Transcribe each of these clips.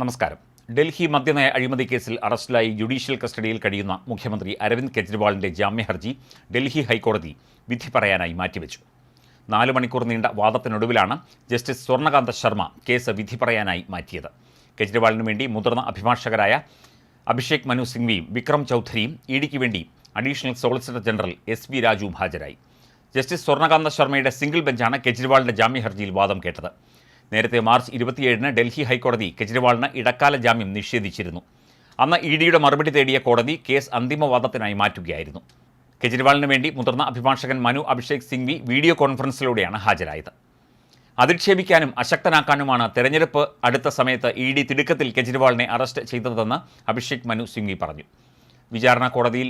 നമസ്കാരം. ഡൽഹി മദ്യനയ അഴിമതി കേസിൽ അറസ്റ്റിലായി ജുഡീഷ്യൽ കസ്റ്റഡിയിൽ കഴിയുന്ന മുഖ്യമന്ത്രി അരവിന്ദ് കെജ്രിവാളിന്റെ ജാമ്യ ഹർജി ഡൽഹി ഹൈക്കോടതി വിധി പറയാനായി മാറ്റിവെച്ചു. നാല് മണിക്കൂർ നീണ്ട വാദത്തിനൊടുവിലാണ് ജസ്റ്റിസ് സ്വർണകാന്ത ശർമ്മ കേസ് വിധി പറയാനായി മാറ്റിയത്. കെജ്രിവാളിനു വേണ്ടി മുതിർന്ന അഭിഭാഷകരായ അഭിഷേക് മനു സിംഗ്വിയും വിക്രം ചൗധരിയും ഇഡിക്ക് വേണ്ടി additional solicitor general S V രാജുവും ഹാജരായി. ജസ്റ്റിസ് സ്വർണകാന്ത ശർമ്മയുടെ സിംഗിൾ ബെഞ്ചാണ് കെജ്രിവാളിന്റെ ജാമ്യ ഹർജിയിൽ വാദം കേട്ടത്. നേരത്തെ മാർച്ച് ഇരുപത്തിയേഴിന് ഡൽഹി ഹൈക്കോടതി കെജ്രിവാളിന് ഇടക്കാല ജാമ്യം നിഷേധിച്ചിരുന്നു. അന്ന് ഇ ഡിയുടെ മറുപടി തേടിയ കോടതി കേസ് അന്തിമവാദത്തിനായി മാറ്റുകയായിരുന്നു. കെജ്രിവാളിന് വേണ്ടി മുതിർന്ന അഭിഭാഷകൻ മനു അഭിഷേക് സിംഗ്വി വീഡിയോ കോൺഫറൻസിലൂടെയാണ് ഹാജരായത്. അധിക്ഷേപിക്കാനും അശക്തനാക്കാനുമാണ് തെരഞ്ഞെടുപ്പ് അടുത്ത സമയത്ത് ഇ ഡി തിടുക്കത്തിൽ കെജ്രിവാളിനെ അറസ്റ്റ് ചെയ്തതെന്ന് അഭിഷേക് മനു സിംഗ്വി പറഞ്ഞു. വിചാരണ കോടതിയിൽ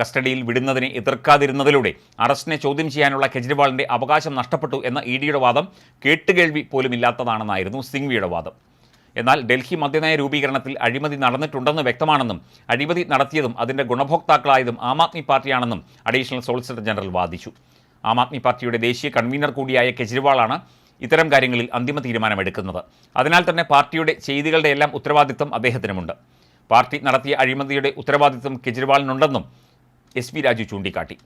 കസ്റ്റഡിയിൽ വിടുന്നതിനെ എതിർക്കാതിരുന്നതിലൂടെ അറസ്റ്റിനെ ചോദ്യം ചെയ്യാനുള്ള കെജ്രിവാളിന്റെ അവകാശം നഷ്ടപ്പെട്ടു എന്ന ഇ ഡിയുടെ വാദം കേട്ടുകേൾവി പോലുമില്ലാത്തതാണെന്നായിരുന്നു സിംഗ്വിയുടെ വാദം. എന്നാൽ ഡൽഹി മദ്യനയ രൂപീകരണത്തിൽ അഴിമതി നടന്നിട്ടുണ്ടെന്ന് വ്യക്തമാണെന്നും അഴിമതി നടത്തിയതും അതിന്റെ ഗുണഭോക്താക്കളായതും ആം ആദ്മി പാർട്ടിയാണെന്നും അഡീഷണൽ സോളിസിറ്റർ ജനറൽ വാദിച്ചു. ആം ആദ്മി പാർട്ടിയുടെ ദേശീയ കൺവീനർ കൂടിയായ കെജ്രിവാളാണ് ഇത്തരം കാര്യങ്ങളിൽ അന്തിമ തീരുമാനമെടുക്കുന്നത്. അതിനാൽ തന്നെ പാർട്ടിയുടെ ചെയ്തികളുടെ എല്ലാം ഉത്തരവാദിത്തം അദ്ദേഹത്തിനുമുണ്ട്. പാർട്ടി നടത്തിയ അഴിമതിയുടെ ഉത്തരവാദിത്തം കെജ്രിവാളിനുണ്ടെന്നും എസ് പി രാജു ചൂണ്ടിക്കാട്ടി.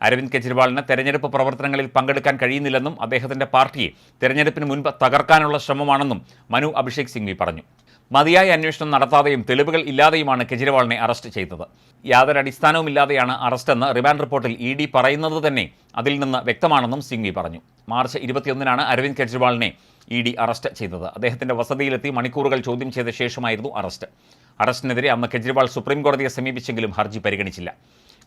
അരവിന്ദ് കെജ്രിവാളിന് തെരഞ്ഞെടുപ്പ് പ്രവർത്തനങ്ങളിൽ പങ്കെടുക്കാൻ കഴിയുന്നില്ലെന്നും അദ്ദേഹത്തിന്റെ പാർട്ടിയെ തെരഞ്ഞെടുപ്പിന് മുൻപ് തകർക്കാനുള്ള ശ്രമമാണെന്നും മനു അഭിഷേക് സിംഗ്വി പറഞ്ഞു. മതിയായ അന്വേഷണം നടത്താതെയും തെളിവുകൾ ഇല്ലാതെയുമാണ് കെജ്രിവാളിനെ അറസ്റ്റ് ചെയ്തത്. യാതൊരു അടിസ്ഥാനവുമില്ലാതെയാണ് അറസ്റ്റെന്ന് റിമാൻഡ് റിപ്പോർട്ടിൽ ഇ ഡി പറയുന്നത് തന്നെ അതിൽ നിന്ന് വ്യക്തമാണെന്നും സിംഗ്വി പറഞ്ഞു. മാർച്ച് ഇരുപത്തിയൊന്നിനാണ് അരവിന്ദ് കെജ്രിവാളിനെ ഇ ഡി അറസ്റ്റ് ചെയ്തത്. അദ്ദേഹത്തിന്റെ വസതിയിലെത്തി മണിക്കൂറുകൾ ചോദ്യം ചെയ്ത ശേഷമായിരുന്നു അറസ്റ്റ്. അറസ്റ്റിനെതിരെ അന്ന് കെജ്രിവാൾ സുപ്രീം കോടതിയെ സമീപിച്ചെങ്കിലും ഹർജി പരിഗണിച്ചില്ല.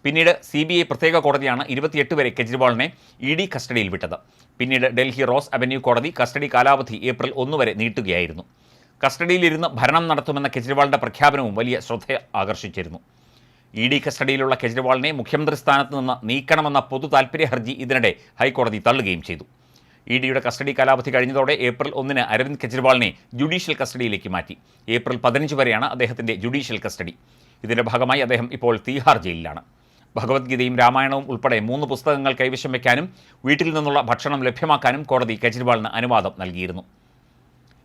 പിന്നീട് സി ബി ഐ പ്രത്യേക കോടതിയാണ് ഇരുപത്തിയെട്ട് വരെ കെജ്രിവാളിനെ ഇ ഡി കസ്റ്റഡിയിൽ വിട്ടത്. പിന്നീട് ഡൽഹി റോസ് അവന്യൂ കോടതി കസ്റ്റഡി കാലാവധി ഏപ്രിൽ ഒന്ന് വരെ നീട്ടുകയായിരുന്നു. കസ്റ്റഡിയിലിരുന്ന് ഭരണം നടത്തുമെന്ന കെജ്രിവാളിന്റെ പ്രഖ്യാപനവും വലിയ ശ്രദ്ധ ആകർഷിച്ചിരുന്നു. ഇ ഡി കസ്റ്റഡിയിലുള്ള കെജ്രിവാളിനെ മുഖ്യമന്ത്രി സ്ഥാനത്ത് നിന്ന് നീക്കണമെന്ന പൊതു താൽപ്പര്യ ഹർജി ഇതിനിടെ ഹൈക്കോടതി തള്ളുകയും ചെയ്തു. ഇ ഡിയുടെ കസ്റ്റഡി കാലാവധി കഴിഞ്ഞതോടെ ഏപ്രിൽ ഒന്നിന് അരവിന്ദ് കെജ്രിവാളിനെ ജുഡീഷ്യൽ കസ്റ്റഡിയിലേക്ക് മാറ്റി. ഏപ്രിൽ പതിനഞ്ച് വരെയാണ് അദ്ദേഹത്തിന്റെ ജുഡീഷ്യൽ കസ്റ്റഡി. ഇതിന്റെ ഭാഗമായി അദ്ദേഹം ഇപ്പോൾ തീഹാർ ജയിലിലാണ്. ഭഗവത്ഗീതയും രാമായണവും ഉൾപ്പെടെ മൂന്ന് പുസ്തകങ്ങൾ കൈവശം വയ്ക്കാനും വീട്ടിൽ നിന്നുള്ള ഭക്ഷണം ലഭ്യമാക്കാനും കോടതി കെജ്രിവാളിന് അനുവാദം നൽകിയിരുന്നു.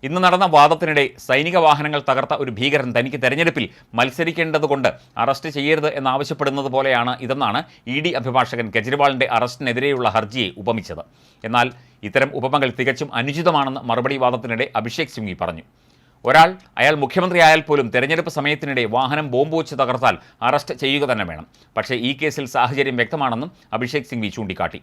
ഇന്ന് നടന്ന വാദത്തിനിടെ സൈനിക വാഹനങ്ങൾ തകർത്ത ഒരു ഭീകരൻ തനിക്ക് തെരഞ്ഞെടുപ്പിൽ മത്സരിക്കേണ്ടതുകൊണ്ട് അറസ്റ്റ് ചെയ്യരുത് എന്നാവശ്യപ്പെടുന്നത് പോലെയാണ് ഇതെന്നാണ് ഇ ഡി അഭിഭാഷകൻ കെജ്രിവാളിന്റെ അറസ്റ്റിനെതിരെയുള്ള ഹർജിയെ ഉപമിച്ചത്. എന്നാൽ ഇത്തരം ഉപമകൾ തികച്ചും അനുചിതമാണെന്ന് മറുപടി വാദത്തിനിടെ അഭിഷേക് സിംഗി പറഞ്ഞു. ഒരാൾ അയാൾ മുഖ്യമന്ത്രിയായാൽ പോലും തെരഞ്ഞെടുപ്പ് സമയത്തിനിടെ വാഹനം ബോംബ് വെച്ച് തകർത്താൽ അറസ്റ്റ് ചെയ്യുക തന്നെ വേണം. പക്ഷേ ഈ കേസിൽ സാഹചര്യം വ്യക്തമാണെന്നും അഭിഷേക് സിംഗ്വി ചൂണ്ടിക്കാട്ടി.